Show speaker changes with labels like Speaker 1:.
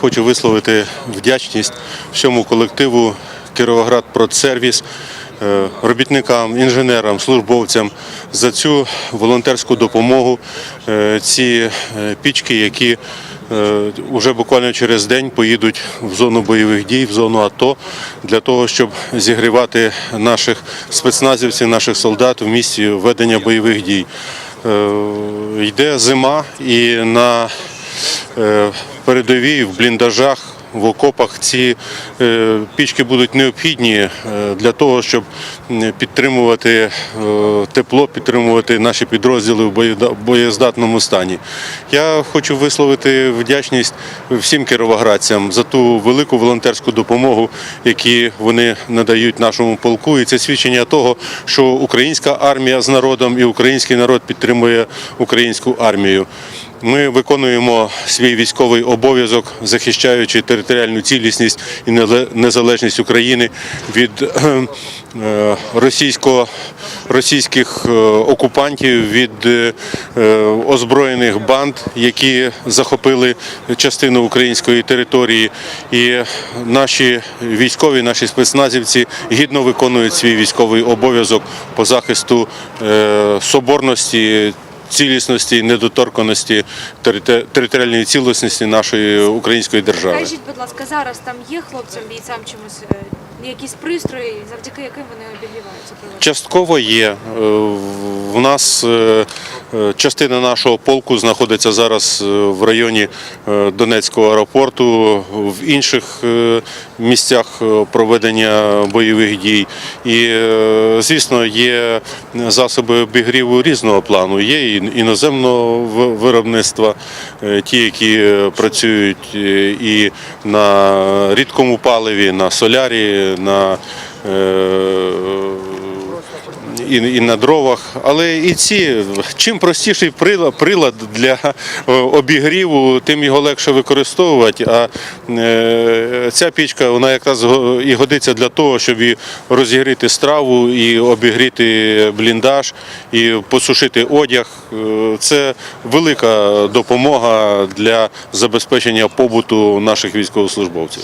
Speaker 1: хочу висловити вдячність всьому колективу Кіровоград Продсервіс, е, робітникам, інженерам, службовцям за цю волонтерську допомогу. Е, Ці е, пічки, які вже буквально через день поїдуть в зону бойових дій, в зону АТО, для того, щоб зігрівати наших спецназівців, наших солдат в місці ведення бойових дій. Йде зима і на передовій в бліндажах. В окопах ці е, пічки будуть необхідні е, для того, щоб підтримувати е, тепло, підтримувати наші підрозділи в боєздатному стані. Я хочу висловити вдячність всім кіровоградцям за ту велику волонтерську допомогу, які вони надають нашому полку. І це свідчення того, що українська армія з народом і український народ підтримує українську армію. Ми виконуємо свій військовий обов'язок, захищаючи територіальну цілісність і незалежність України від е, російсько, російських е, окупантів, від е, озброєних банд, які захопили частину української території. І наші військові, наші спецназівці гідно виконують свій військовий обов'язок по захисту соборності цілісності, недоторканості територіальної цілісності нашої української держави.
Speaker 2: Скажіть, будь ласка, зараз там є хлопцям, бійцям чимось е, якісь пристрої, завдяки яким вони обігріваються?
Speaker 1: Частково є. Е, В нас е, частина нашого полку знаходиться зараз е, в районі е, Донецького аеропорту, в інших е, місцях е, проведення бойових дій. І, е, звісно, є засоби обігріву різного плану. Є іноземного виробництва, е, ті, які е, працюють е, і на рідкому паливі, на солярі, на е, і, і на дровах, але і ці чим простіший прилад, прилад для е, обігріву, тим його легше використовувати. А е, ця пічка вона якраз і годиться для того, щоб і розігріти страву, і обігріти бліндаж, і посушити одяг. Е, Це велика допомога для забезпечення побуту наших військовослужбовців.